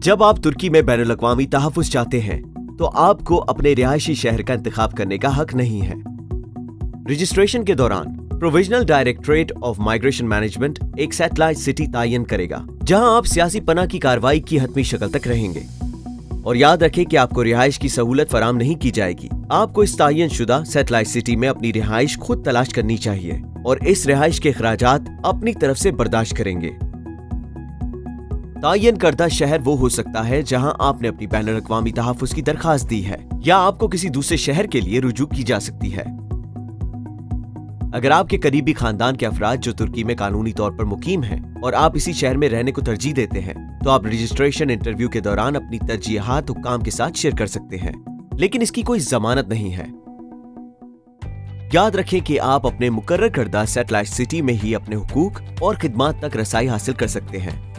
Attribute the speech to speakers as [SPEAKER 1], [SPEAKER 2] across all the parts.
[SPEAKER 1] जब आप तुर्की में बैन अवी तहफ़ चाहते हैं तो आपको अपने रिहायशी शहर का इंतखाब करने का हक नहीं है। रजिस्ट्रेशन के दौरान provisional directorate of migration management एक सैटेलाइट सिटी तयन करेगा, जहाँ आप सियासी पना की कार्रवाई की हतमी शक्ल तक रहेंगे। और याद रखें कि आपको रिहाइश की सहूलत फराम नहीं की जाएगी। आपको इस तयन शुदा सेटेलाइट सिटी में अपनी रिहाइश खुद तलाश करनी चाहिए, और इस रिहाइश के अखराज अपनी तरफ़ से बर्दाश्त करेंगे। तयन करदा शहर वो हो सकता है जहाँ आपने अपनी बैन अवी तहफ़ की दरखास्त दी है, या आपको किसी दूसरे शहर के लिए रुजू की जा सकती है। अगर आपके करीबी खानदान के अफराद जो तुर्की में कानूनी तौर पर मुकीम हैं और आप इसी शहर में रहने को तरजीह देते हैं तो आप रजिस्ट्रेशन इंटरव्यू के दौरान अपनी तरजीहत हुकाम के साथ शेयर कर सकते हैं। लेकिन इसकी कोई जमानत नहीं है। याद रखें कि आप अपने मुकर्र करदा सेटेलाइट सिटी में ही अपने हुकूक और खिदमात तक रसाई हासिल कर सकते हैं।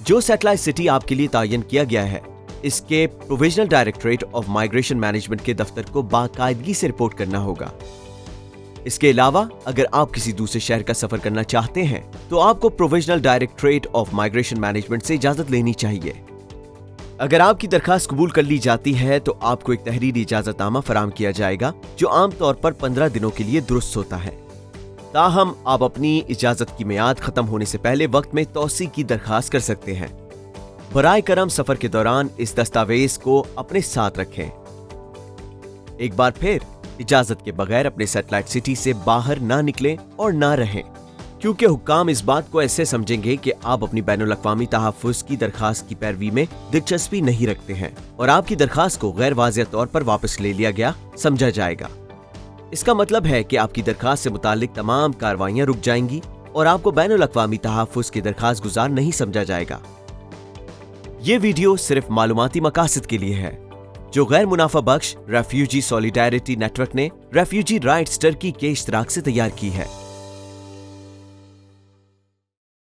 [SPEAKER 1] जो सेटेलाइट सिटी आपके लिए तयन किया गया है, इसके provisional directorate of migration management के दफ्तर को बाकायदगी से रिपोर्ट करना होगा। इसके अलावा, अगर आप किसी दूसरे शहर का सफ़र करना चाहते हैं तो आपको provisional directorate of migration management से इजाज़त लेनी चाहिए। अगर आपकी दरखास्त कबूल कर ली जाती है तो आपको एक तहरीरी इजाजतनामा फराम किया जाएगा, जो आमतौर पर पंद्रह दिनों के लिए दुरुस्त होता है। ताहम आप अपनी इजाज़त की मियाद खत्म होने से पहले वक्त में तोसी की दरखास्त कर सकते हैं। बरए करम सफ़र के दौरान इस दस्तावेज़ को अपने साथ रखें। एक बार फिर, इजाज़त के बगैर अपने सेटेलाइट सिटी से बाहर ना निकलें और ना रहें, क्योंकि हुकाम इस बात को ऐसे समझेंगे कि आप अपनी बैन अवी तहफ़ की दरखास्त की पैरवी में दिलचस्पी नहीं रखते हैं और आपकी दरखास्त को गैर वाजिया तौर पर वापस ले लिया गया, समझा जाएगा। इसका मतलब है कि आपकी दरखास्त से मुतालिक तमाम कार्रवाइयाँ रुक जाएँगी और आपको बैन अवी तहफ़ की दरखास्त गुजार नहीं समझा जाएगा। ये वीडियो सिर्फ़ मालूमती मकासद के लिए है, जो गैर मुनाफा बख्श, रेफ्यूजी सॉलिडारिटी नेटवर्क ने रेफ्यूजी राइट्स टर्की के इश्तराक से तैयार की है।